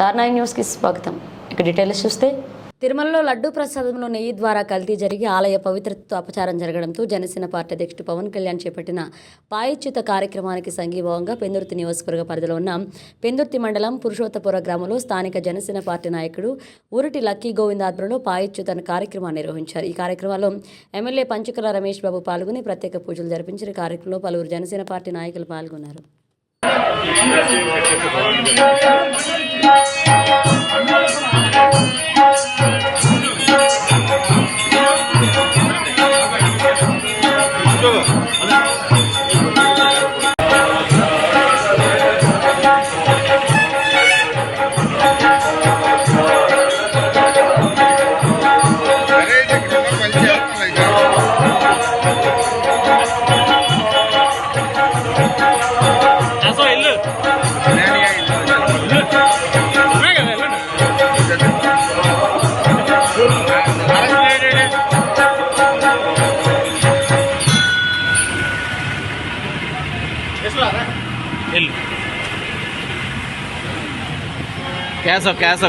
News న్యూస్కి స్వాగతం. ఇక డీటెయిల్స్ చూస్తే తిరుమలలో లడ్డూ ప్రసాదంలో నెయ్యి ద్వారా కల్తీ జరిగి ఆలయ పవిత్రతతో అపచారం జరగడంతో జనసేన పార్టీ అధ్యక్షుడు పవన్ కళ్యాణ్ చేపట్టిన పాయిచ్యుత కార్యక్రమానికి సంఘీభావంగా పెందుర్తి నియోజకవర్గ పరిధిలో ఉన్న పెందుర్తి మండలం పురుషోత్తపుర గ్రామంలో స్థానిక జనసేన పార్టీ నాయకుడు ఊరిటి లక్కీ గోవింద్ ఆధ్వర్యంలో పాయిచ్యుత కార్యక్రమాన్ని నిర్వహించారు. ఈ కార్యక్రమంలో ఎమ్మెల్యే పంచకుల రమేష్ బాబు పాల్గొని ప్రత్యేక పూజలు జరిపించిన కార్యక్రమంలో పలువురు జనసేన పార్టీ నాయకులు పాల్గొన్నారు. 지금 대표 보관이 되는 कैसा कैसा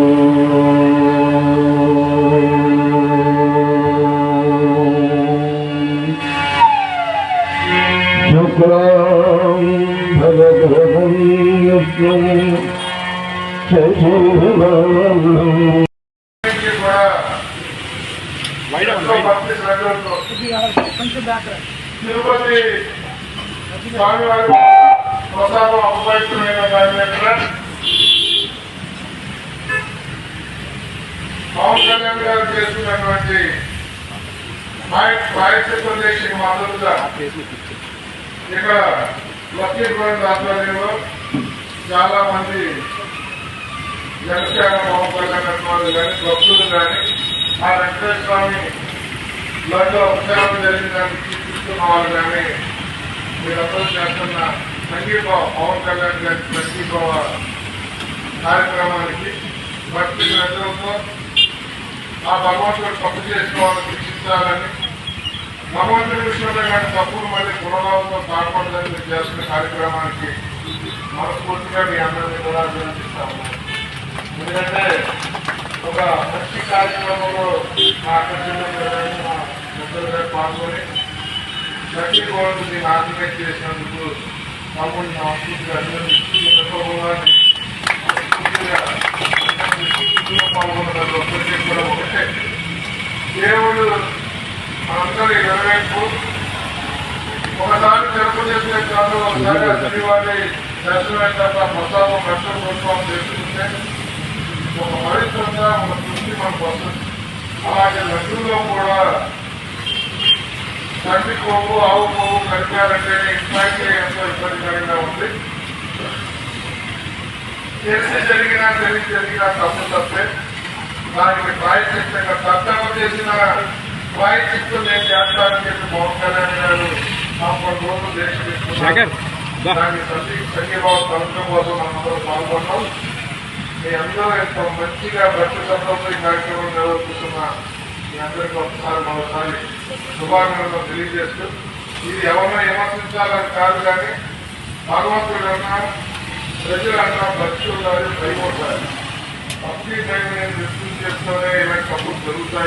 शुक्लां भरधरं विष्णुं शशिवर्णम् తిరుపతి స్వామివారి ప్రసాదం అపవిత్రమైన దాని దగ్గర పవన్ కళ్యాణ్ గారు చేస్తున్నటువంటి ప్రాయశ్చిత్తం చేసి మద్దతుగా ఇక్కడ లక్ష్మీపురం ఆధ్వర్యంలో చాలా మంది జనసేన పవన్ కళ్యాణ్ కానీ భక్తులు కానీ ఆ వెంకటేశ్వర స్వామి లడ్డు ఉపచారం జరిగిందని చూస్తున్న వాళ్ళు కానీ మీరందరూ చేస్తున్న సంగీభావ పవన్ కళ్యాణ్ గారి సంగీభావ కార్యక్రమానికి భక్తి ఆ భగవంతుడు తప్పు చేసుకోవాలని శిక్షించాలని భగవంతుడి విషయంలో కానీ తప్పులు మళ్ళీ పునరావృతం కాకూడదని మీరు చేస్తున్న కార్యక్రమానికి మనస్ఫూర్తిగా మీ అందరినీ కూడా అభినందిస్తాము ఎందుకంటే ఒక మంచి కార్యక్రమంలో మా అక్క మా పెద్దలు పాల్గొని లక్కీ గోల్డ్ దీన్ని ఆర్గనైజ్ చేసినందుకు పాల్గొని మా స్ఫూర్తిగా అభినందిస్తూ ఇందులో పాల్గొన్న ఒక్కరికి కూడా ఒకటే. దేవుడు మనందరి నెరవేర్పు ఒకసారి తెలుపు చేసే కాదు ఒకసారి శ్రీవారి దర్శనం తప్ప ప్రసాదం రక్షణ కోసం చేసుకుంటే ఒక పవిత్రంగా ఒక దృష్టి మనకు వస్తుంది. అలాగే లడ్డూలో కూడా తండ్రి కొవ్వు ఆవు కొవ్వు కలిపారంటే ఇట్లాంటి ఎంతో ఇబ్బందికరంగా ఉంది. తెలిసి జరిగినా తెలిసి జరిగినా తప్పు తప్పే. దానికి ప్రాయచిత్తంగా తప్పవ చేసిన ప్రాయచిత్తం నేను చేస్తానని చెప్పి పవన్ కళ్యాణ్ గారు రోజులు దేశం శేఖర్, దా. ప్రతి సంఘీభావం కలగడం కోసం మనందరూ పాల్గొన్నాం మీ అందరూ ఎంత మంచిగా భక్తి శబ్దంతో ఈ కార్యక్రమం నిర్వహిస్తున్న మీ అందరికీ ఒకసారి మరోసారి శుభాకాంక్షలు తెలియజేస్తూ ఇది ఎవరినో విమర్శించాలని కాదు కానీ భగవంతుడు అన్నా భక్తులు భయపడతారు భక్తి దైవం నేను చేస్తూనే ఇలాంటి తప్పులు జరుగుతాయి